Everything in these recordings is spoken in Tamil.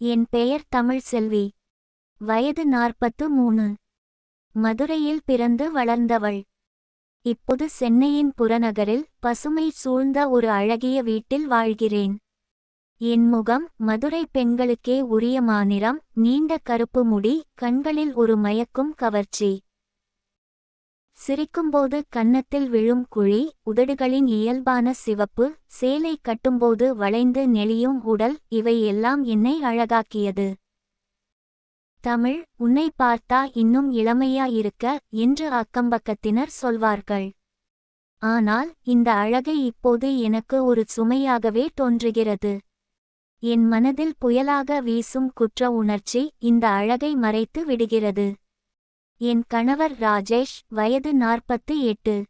என் பெயர் தமிழ் செல்வி. வயது நாற்பத்து மூணு. மதுரையில் பிறந்து வளர்ந்தவள். இப்போது சென்னையின் புறநகரில் பசுமை சூழ்ந்த ஒரு அழகிய வீட்டில் வாழ்கிறேன். என் முகம் மதுரை பெண்களுக்கே உரிய மாநிறம் நீண்ட கருப்பு முடி கண்களில் ஒரு மயக்கும் கவர்ச்சி. சிரிக்கும்போது கன்னத்தில் விழும் குழி உதடுகளின் இயல்பான சிவப்பு சேலை கட்டும்போது வளைந்து நெளியும் உடல் இவை எல்லாம் என்னை அழகாக்கியது. தமிழ் உன்னை பார்த்தா இன்னும் இளமையா இருக்க என்று அக்கம்பக்கத்தினர் சொல்வார்கள். ஆனால் இந்த அழகை இப்போது எனக்கு ஒரு சுமையாகவே தோன்றுகிறது. என் மனதில் புயலாக வீசும் குற்ற உணர்ச்சி இந்த அழகை மறைத்து விடுகிறது. என் கணவர் ராஜேஷ் வயது நாற்பத்து எட்டு.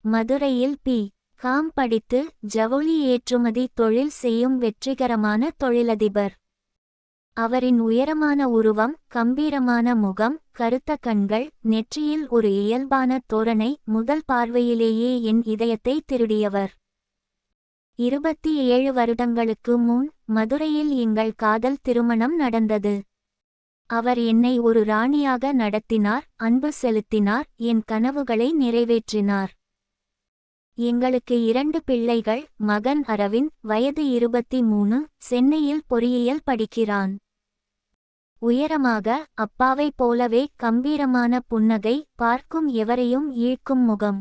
மதுரையில் பி. காம் படித்து ஜவுளி ஏற்றுமதி தொழில் செய்யும் வெற்றிகரமான தொழிலதிபர். அவரின் உயரமான உருவம் கம்பீரமான முகம் கருத்த கண்கள் நெற்றியில் ஒரு இயல்பான தோரணை முதல் பார்வையிலேயே என் இதயத்தை திருடியவர். இருபத்தி ஏழு வருடங்களுக்கு முன் மதுரையில் எங்கள் காதல் திருமணம் நடந்தது. அவர் என்னை ஒரு ராணியாக நடத்தினார் அன்பு செலுத்தினார் என் கனவுகளை நிறைவேற்றினார். எங்களுக்கு இரண்டு பிள்ளைகள் மகன் அரவிந்த் வயது இருபத்தி மூணு சென்னையில் பொறியியல் படிக்கிறான். உயரமாக அப்பாவைப் போலவே கம்பீரமான புன்னகை பார்க்கும் எவரையும் ஈழ்க்கும் முகம்.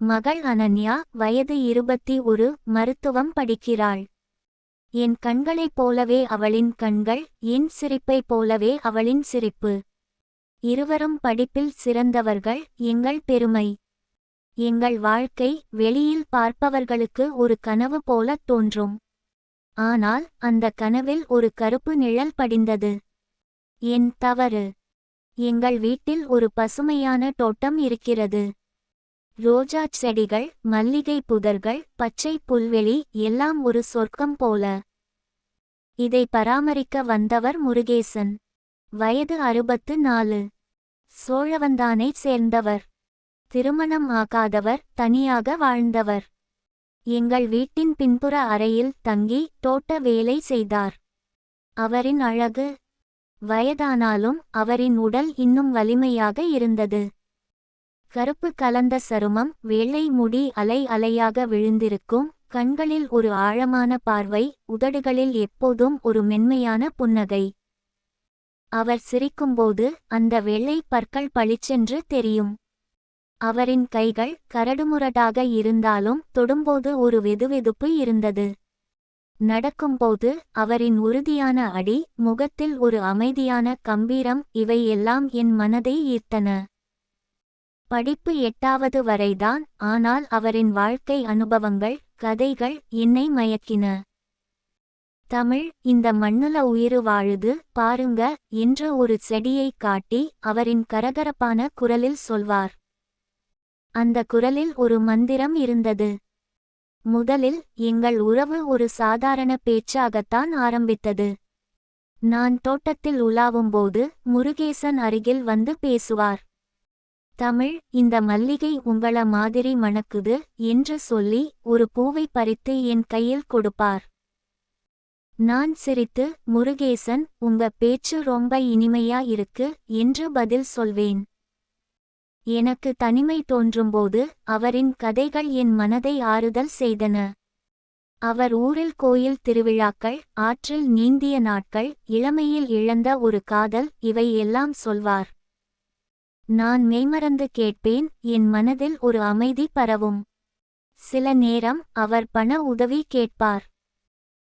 மகள் அனன்யா வயது இருபத்தி ஒரு மருத்துவம் படிக்கிறாள். என் கண்களைப் போலவே அவளின் கண்கள் என் சிரிப்பைப் போலவே அவளின் சிரிப்பு. இருவரும் படிப்பில் சிறந்தவர்கள் எங்கள் பெருமை. எங்கள் வாழ்க்கை வெளியில் பார்ப்பவர்களுக்கு ஒரு கனவு போலத் தோன்றும். ஆனால் அந்த கனவில் ஒரு கருப்பு நிழல் படிந்தது. என் தவறு. எங்கள் வீட்டில் ஒரு பசுமையான தோட்டம் இருக்கிறது. ரோஜா செடிகள் மல்லிகை புதர்கள் பச்சை புல்வெளி எல்லாம் ஒரு சொர்க்கம் போல. இதை பராமரிக்க வந்தவர் முருகேசன். வயது அறுபத்து நாலு சோழவந்தானைச் சேர்ந்தவர். திருமணம் ஆகாதவர் தனியாக வாழ்ந்தவர். எங்கள் வீட்டின் பின்புற அறையில் தங்கி தோட்ட வேலை செய்தார். அவரின் அழகு. வயதானாலும் அவரின் உடல் இன்னும் வலிமையாக இருந்தது. கருப்பு கலந்த சருமம் வெள்ளை முடி அலை அலையாக விழுந்திருக்கும் கண்களில் ஒரு ஆழமான பார்வை உதடுகளில் எப்போதும் ஒரு மென்மையான புன்னகை. அவர் சிரிக்கும்போது அந்த வெள்ளை பற்கள் பளிச்சென்று தெரியும். அவரின் கைகள் கரடுமுரடாக இருந்தாலும் தொடும்போது ஒரு வெதுவெதுப்பு இருந்தது. நடக்கும்போது அவரின் உறுதியான அடி முகத்தில் ஒரு அமைதியான கம்பீரம் இவை எல்லாம் என் மனதை ஈர்த்தன. படிப்பு எட்டாவது வரைதான் ஆனால் அவரின் வாழ்க்கை அனுபவங்கள் கதைகள் என்னை மயக்கின. தமிழ் இந்த மண்ணுல உயிரு வாழுது பாருங்க என்ற ஒரு செடியைக் காட்டி அவரின் கரகரப்பான குரலில் சொல்வார். அந்த குரலில் ஒரு மந்திரம் இருந்தது. முதலில் எங்கள் உறவு ஒரு சாதாரண பேச்சாகத்தான் ஆரம்பித்தது. நான் தோட்டத்தில் உலாவும்போது முருகேசன் அருகில் வந்து பேசுவார். தமிழ் இந்த மல்லிகை உங்கள மாதிரி மணக்குது என்று சொல்லி ஒரு பூவை பறித்து என் கையில் கொடுப்பார். நான் சிரித்து முருகேசன் உங்க பேச்சு ரொம்ப இனிமையா இருக்கு என்று பதில் சொல்வேன். எனக்கு தனிமை தோன்றும்போது அவரின் கதைகள் என் மனதை ஆறுதல் செய்தன. அவர் ஊரில் கோயில் திருவிழாக்கள் ஆற்றில் நீந்திய நாட்கள் இளமையில் இழந்த ஒரு காதல் இவை எல்லாம் சொல்வார். நான் மெய்மறந்து கேட்பேன் என் மனதில் ஒரு அமைதி பரவும். சில நேரம் அவர் பண உதவி கேட்பார்.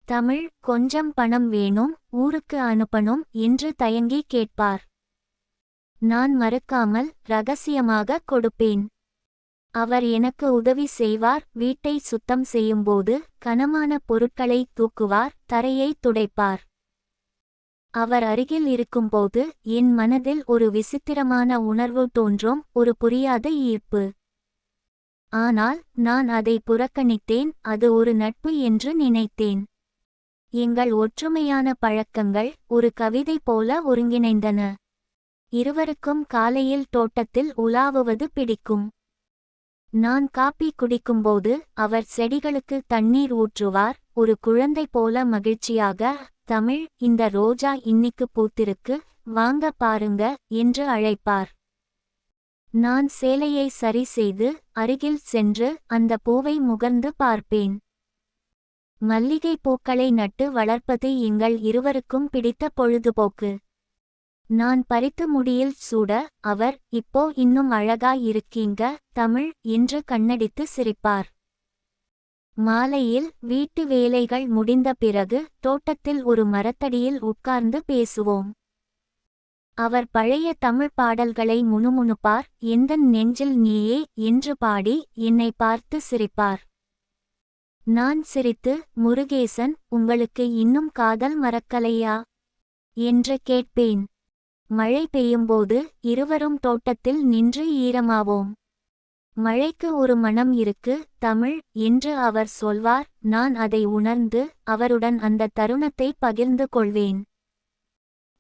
தமிழ் கொஞ்சம் பணம் வேணும் ஊருக்கு அனுப்பணும் என்று தயங்கி கேட்பார். நான் மறுக்காமல் ரகசியமாக கொடுப்பேன். அவர் எனக்கு உதவி செய்வார் வீட்டை சுத்தம் செய்யும்போது கனமான பொருட்களை தூக்குவார் தரையை துடைப்பார். அவர் அருகில் இருக்கும்போது என் மனதில் ஒரு விசித்திரமான உணர்வு தோன்றும் ஒரு புரியாத ஈர்ப்பு. ஆனால் நான் அதை புறக்கணித்தேன் அது ஒரு நட்பு என்று நினைத்தேன். எங்கள் ஒற்றுமையான பழக்கங்கள் ஒரு கவிதை போல ஒருங்கிணைந்தன. இருவருக்கும் காலையில் தோட்டத்தில் உலாவுவது பிடிக்கும். நான் காப்பி குடிக்கும்போது அவர் செடிகளுக்கு தண்ணீர் ஊற்றுவார் ஒரு குழந்தை போல மகிழ்ச்சியாக தமிழ் இந்த ரோஜா இன்னிக்கு பூத்திருக்கு வாங்க பாருங்க என்று அழைப்பார். நான் சேலையை சரி செய்து அருகில் சென்று அந்த பூவை முகர்ந்து பார்ப்பேன். மல்லிகை பூக்களை நட்டு வளர்ப்பது எங்கள் இருவருக்கும் பிடித்த பொழுதுபோக்கு. நான் பறித்து முடியில் சூட அவர் இப்போ இன்னும் அழகாயிருக்கீங்க தமிழ் என்று கண்ணடித்து சிரிப்பார். மாலையில் வீட்டு வேலைகள் முடிந்த பிறகு தோட்டத்தில் ஒரு மரத்தடியில் உட்கார்ந்து பேசுவோம். அவர் பழைய தமிழ் பாடல்களை முணுமுணுப்பார் எந்தன் நெஞ்சில் நீயே என்று பாடி என்னை பார்த்து சிரிப்பார். நான் சிரித்து முருகேசன் உங்களுக்கு இன்னும் காதல் மறக்கலையா என்று கேட்பேன். மழை பெய்யும்போது இருவரும் தோட்டத்தில் நின்று ஈரமாவோம். மழைக்கு ஒரு மனம் இருக்கு தமிழ் என்று அவர் சொல்வார் நான் அதை உணர்ந்து அவருடன் அந்த தருணத்தை பகிர்ந்து கொள்வேன்.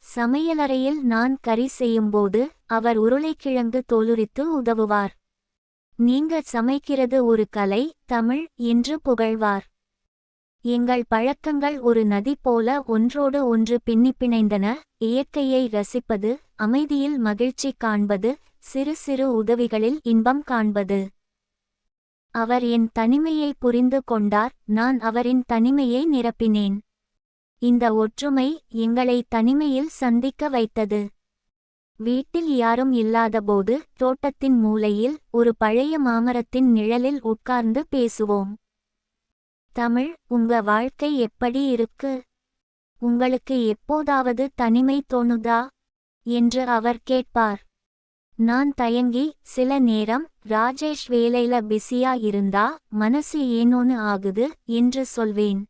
சமையலறையில் நான் கறி செய்யும்போது அவர் உருளைக்கிழங்கு தோலுரித்து உதவுவார். நீங்க சமைக்கிறது ஒரு கலை தமிழ் என்று புகழ்வார். எங்கள் பழக்கங்கள் ஒரு நதி போல ஒன்றோடு ஒன்று பின்னிப்பிணைந்தன இயற்கையை ரசிப்பது அமைதியில் மகிழ்ச்சி காண்பது சிறு சிறு உதவிகளில் இன்பம் காண்பது. அவர் என் தனிமையை புரிந்து கொண்டார் நான் அவரின் தனிமையை நிரப்பினேன். இந்த ஒற்றுமை எங்களை தனிமையில் சந்திக்க வைத்தது. வீட்டில் யாரும் இல்லாதபோது தோட்டத்தின் மூலையில் ஒரு பழைய மாமரத்தின் நிழலில் உட்கார்ந்து பேசுவோம். தமிழ் உங்க வாழ்க்கை எப்படி இருக்கு? உங்களுக்கு எப்போதாவது தனிமை தோணுதா? என்று அவர் கேட்பார். நான் தயங்கி சில நேரம் ராஜேஷ் வேலையில பிஸியா இருந்தா மனசு ஏனோன்னு ஆகுது என்று சொல்வேன்.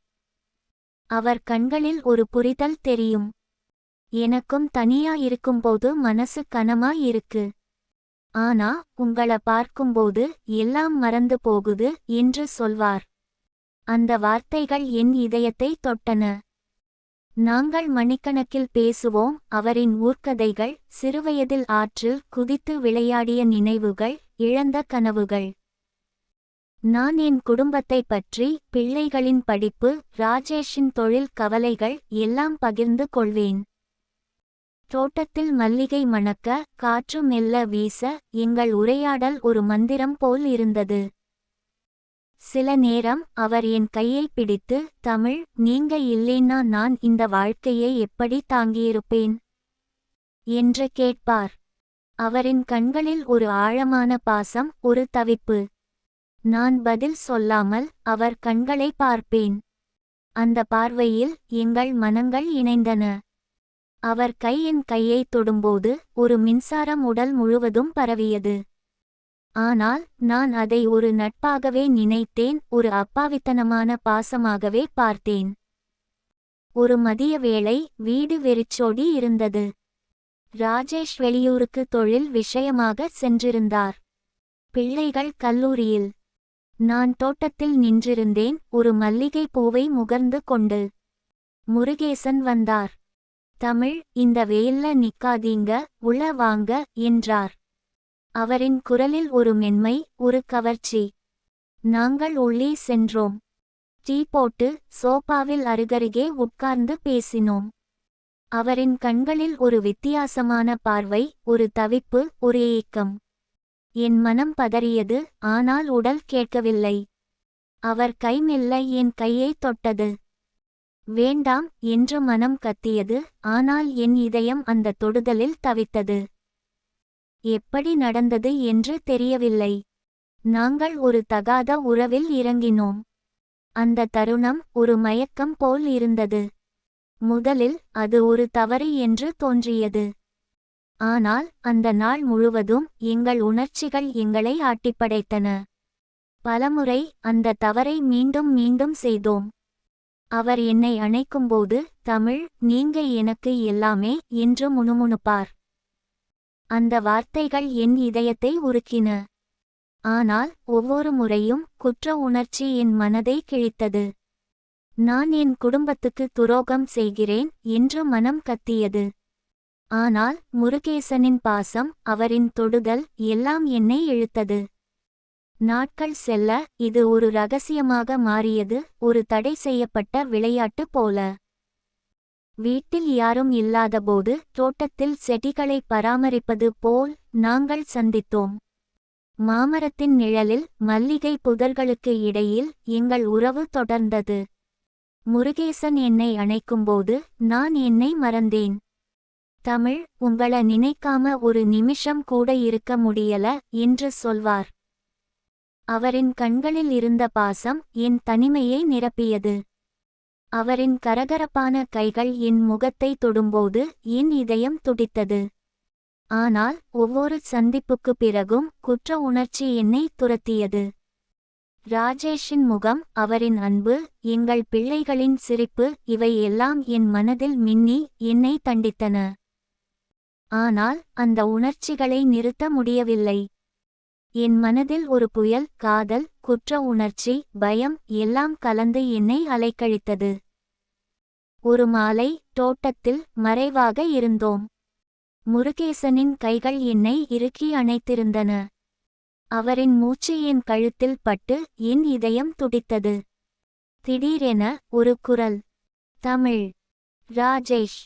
அவர் கண்களில் ஒரு புரிதல் தெரியும். எனக்கும் தனியா இருக்கும்போது மனசு கனமா இருக்கு. ஆனா உங்கள பார்க்கும்போது எல்லாம் மறந்து போகுது என்று சொல்வார். அந்த வார்த்தைகள் என் இதயத்தை தொட்டன. நாங்கள் மணிக்கணக்கில் பேசுவோம் அவரின் ஊர்க்கதைகள் சிறுவயதில் ஆற்றில் குதித்து விளையாடிய நினைவுகள் இழந்த கனவுகள். நான் என் குடும்பத்தை பற்றி பிள்ளைகளின் படிப்பு ராஜேஷின் தொழில் கவலைகள் எல்லாம் பகிர்ந்து கொள்வேன். தோட்டத்தில் மல்லிகை மணக்க காற்று மெல்ல வீச எங்கள் உரையாடல் ஒரு மந்திரம் போல் இருந்தது. சில நேரம் அவர் என் கையை பிடித்து தமிழ் நீங்க இல்லேன்னா நான் இந்த வாழ்க்கையை எப்படி தாங்கியிருப்பேன் என்று கேட்பார். அவரின் கண்களில் ஒரு ஆழமான பாசம் ஒரு தவிப்பு. நான் பதில் சொல்லாமல் அவர் கண்களை பார்ப்பேன். அந்த பார்வையில் எங்கள் மனங்கள் இணைந்தன அவர் கை என் கையை தொடும்போது ஒரு மின்சாரம் உடல் முழுவதும் பரவியது. ஆனால் நான் அதை ஒரு நட்பாகவே நினைத்தேன் ஒரு அப்பாவித்தனமான பாசமாகவே பார்த்தேன். ஒரு மதிய வேளை வீடு வெறிச்சோடி இருந்தது. ராஜேஷ் வெளியூருக்கு தொழில் விஷயமாக சென்றிருந்தார். பிள்ளைகள் கல்லூரியில். நான் தோட்டத்தில் நின்றிருந்தேன் ஒரு மல்லிகை பூவை முகர்ந்து கொண்டு. முருகேசன் வந்தார். தமிழ் இந்த வெயில்ல நிக்காதீங்க உள வாங்க என்றார். அவரின் குரலில் ஒரு மென்மை ஒரு கவர்ச்சி. நாங்கள் உள்ளே சென்றோம். டீ போட்டு சோபாவில் அருகருகே உட்கார்ந்து பேசினோம். அவரின் கண்களில் ஒரு வித்தியாசமான பார்வை ஒரு தவிப்பு ஒரு ஏக்கம். என் மனம் பதறியது ஆனால் உடல் கேட்கவில்லை. அவர் கை மெல்ல என் கையை தொட்டது. வேண்டாம் என்று மனம் கத்தியது ஆனால் என் இதயம் அந்த தொடுதலில் தவித்தது. எப்படி நடந்தது என்று தெரியவில்லை. நாங்கள் ஒரு தகாத உறவில் இறங்கினோம். அந்த தருணம் ஒரு மயக்கம் போல் இருந்தது. முதலில் அது ஒரு தவறு என்று தோன்றியது. ஆனால் அந்த நாள் முழுவதும் எங்கள் உணர்ச்சிகள் எங்களை ஆட்டிப்படைத்தன. பலமுறை அந்த தவறை மீண்டும் மீண்டும் செய்தோம். அவர் என்னை அணைக்கும்போது தமிழ் நீங்க எனக்கு எல்லாமே என்று முணுமுணுப்பார். அந்த வார்த்தைகள் என் இதயத்தை உருக்கின. ஆனால் ஒவ்வொரு முறையும் குற்ற உணர்ச்சி என் மனதை கிழித்தது. நான் என் குடும்பத்துக்கு துரோகம் செய்கிறேன் என்று மனம் கத்தியது. ஆனால் முருகேசனின் பாசம் அவரின் தொடுதல் எல்லாம் என்னை இழுத்தது. நாட்கள் செல்ல இது ஒரு ரகசியமாக மாறியது ஒரு தடை செய்யப்பட்ட விளையாட்டு போல. வீட்டில் யாரும் இல்லாதபோது தோட்டத்தில் செடிகளை பராமரிப்பது போல் நாங்கள் சந்தித்தோம். மாமரத்தின் நிழலில் மல்லிகை புதர்களுக்கு இடையில் எங்கள் உறவு தொடர்ந்தது. முருகேசன் என்னை அணைக்கும்போது நான் என்னை மறந்தேன். தமிழ் உங்கள நினைக்காம ஒரு நிமிஷம் கூட இருக்க முடியல என்று சொல்வார். அவரின் கண்களில் இருந்த பாசம் என் தனிமையை நிரப்பியது. அவரின் கரகரப்பான கைகள் என் முகத்தை தொடும்போது என் இதயம் துடித்தது. ஆனால் ஒவ்வொரு சந்திப்புக்கு பிறகும் குற்ற உணர்ச்சி என்னை துரத்தியது. ராஜேஷின் முகம் அவரின் அன்பு எங்கள் பிள்ளைகளின் சிரிப்பு இவை எல்லாம் என் மனதில் மின்னி என்னை தண்டித்தன. ஆனால் அந்த உணர்ச்சிகளை நிறுத்த முடியவில்லை. என் மனதில் ஒரு புயல் காதல் குற்ற உணர்ச்சி பயம் எல்லாம் கலந்து என்னை அலைக்கழித்தது. ஒரு மாலை தோட்டத்தில் மறைவாக இருந்தோம். முருகேசனின் கைகள் என்னை இறுக்கி அணைத்திருந்தன. அவரின் மூச்சு என் கழுத்தில் பட்டு என் இதயம் துடித்தது. திடீரென ஒரு குரல் தமிழ் ராஜேஷ்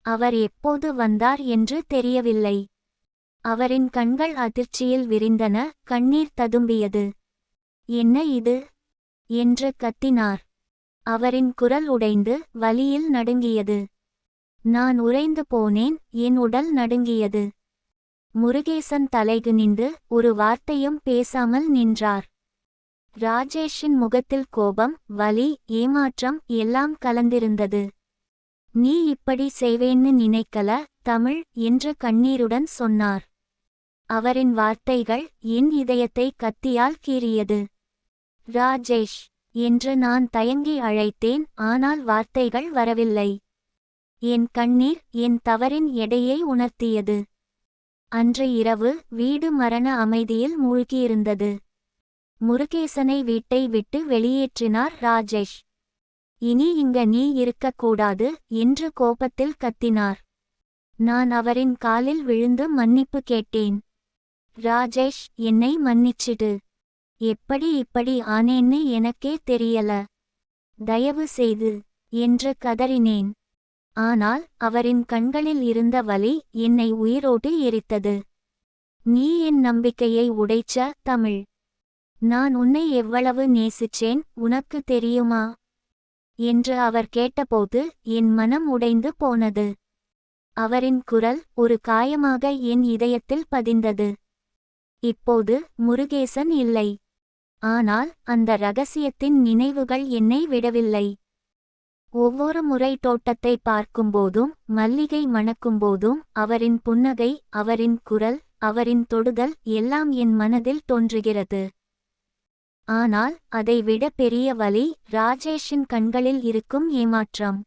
அவர் எப்போது வந்தார் என்று தெரியவில்லை. அவரின் கண்கள் அதிர்ச்சியில் விரிந்தன கண்ணீர் ததும்பியது. என்ன இது என்று கத்தினார். அவரின் குரல் உடைந்து வலியில் நடுங்கியது. நான் உறைந்து போனேன் என் உடல் நடுங்கியது முருகேசன் தலைகு நின்று ஒரு வார்த்தையும் பேசாமல் நின்றார். ராஜேஷின் முகத்தில் கோபம் வலி ஏமாற்றம் எல்லாம் கலந்திருந்தது. நீ இப்படி செய்வேன்னு நினைக்கல தமிழ் என்று கண்ணீருடன் சொன்னார். அவரின் வார்த்தைகள் என் இதயத்தை கத்தியால் கீறியது. ராஜேஷ் என்று நான் தயங்கி அழைத்தேன் ஆனால் வார்த்தைகள் வரவில்லை. என் கண்ணீர் என் தவறின் எடையை உணர்த்தியது. அன்று இரவு வீடு மரண அமைதியில் மூழ்கியிருந்தது. முருகேசனை வீட்டை விட்டு வெளியேற்றினார் ராஜேஷ். இனி இங்க நீ இருக்கக்கூடாது என்று கோபத்தில் கத்தினார். நான் அவரின் காலில் விழுந்து மன்னிப்பு கேட்டேன். ராஜேஷ் என்னை மன்னிச்சிடு. எப்படி இப்படி ஆனேன்னு எனக்கே தெரியல. தயவு செய்து என்று கதறினேன். ஆனால் அவரின் கண்களில் இருந்த வலி என்னை உயிரோடு எரித்தது. நீ என் நம்பிக்கையை உடைச்ச தமிழ். நான் உன்னை எவ்வளவு நேசிச்சேன் உனக்கு தெரியுமா? என்று அவர் கேட்டபோது என் மனம் உடைந்து போனது. அவரின் குரல் ஒரு காயமாக என் இதயத்தில் பதிந்தது. இப்போது முருகேசன் இல்லை. ஆனால் அந்த ரகசியத்தின் நினைவுகள் என்னை விடவில்லை. ஒவ்வொரு முறை தோட்டத்தை பார்க்கும்போதும் மல்லிகை மணக்கும்போதும் அவரின் புன்னகை அவரின் குரல் அவரின் தொடுதல் எல்லாம் என் மனதில் தோன்றுகிறது. ஆனால் அதைவிட பெரிய வழி ராஜேஷின் கண்களில் இருக்கும் ஏமாற்றம்.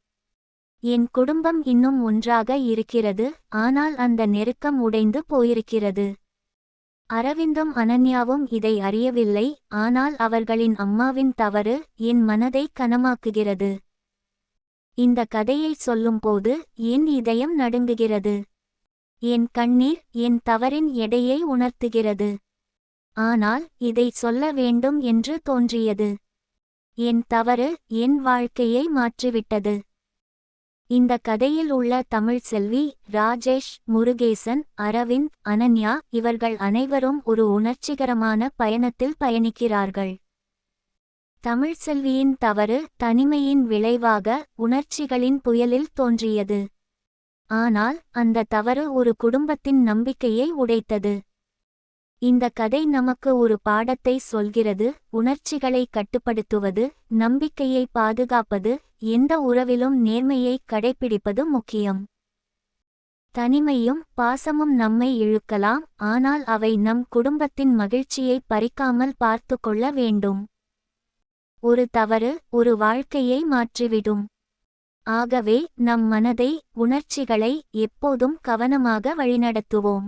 என் குடும்பம் இன்னும் ஒன்றாக இருக்கிறது ஆனால் அந்த நெருக்கம் உடைந்து போயிருக்கிறது. அரவிந்தும் அனன்யாவும் இதை அறியவில்லை ஆனால் அவர்களின் அம்மாவின் தவறு என் மனதை கனமாக்குகிறது. இந்த கதையை சொல்லும்போது என் இதயம் நடுங்குகிறது. என் கண்ணீர் என் தவறின் எடையை உணர்த்துகிறது. ஆனால் இதை சொல்ல வேண்டும் என்று தோன்றியது. என் தவறு என் வாழ்க்கையை மாற்றிவிட்டது. இந்த கதையில் உள்ள தமிழ் செல்வி ராஜேஷ் முருகேசன் அரவிந்த் அனன்யா இவர்கள் அனைவரும் ஒரு உணர்ச்சிகரமான பயணத்தில் பயணிக்கிறார்கள். தமிழ் செல்வியின் தவறு தனிமையின் விளைவாக உணர்ச்சிகளின் புயலில் தோன்றியது. ஆனால் அந்த தவறு ஒரு குடும்பத்தின் நம்பிக்கையை உடைத்தது. இந்த கதை நமக்கு ஒரு பாடத்தை சொல்கிறது உணர்ச்சிகளை கட்டுப்படுத்துவது நம்பிக்கையை பாதுகாப்பது எந்த உறவிலும் நேர்மையை கடைப்பிடிப்பது முக்கியம். தனிமையும் பாசமும் நம்மை இழுக்கலாம் ஆனால் அவை நம் குடும்பத்தின் மகிழ்ச்சியை பறிக்காமல் பார்த்து கொள்ள வேண்டும். ஒரு தவறு ஒரு வாழ்க்கையை மாற்றிவிடும். ஆகவே நம் மனதை உணர்ச்சிகளை எப்போதும் கவனமாக வழிநடத்துவோம்.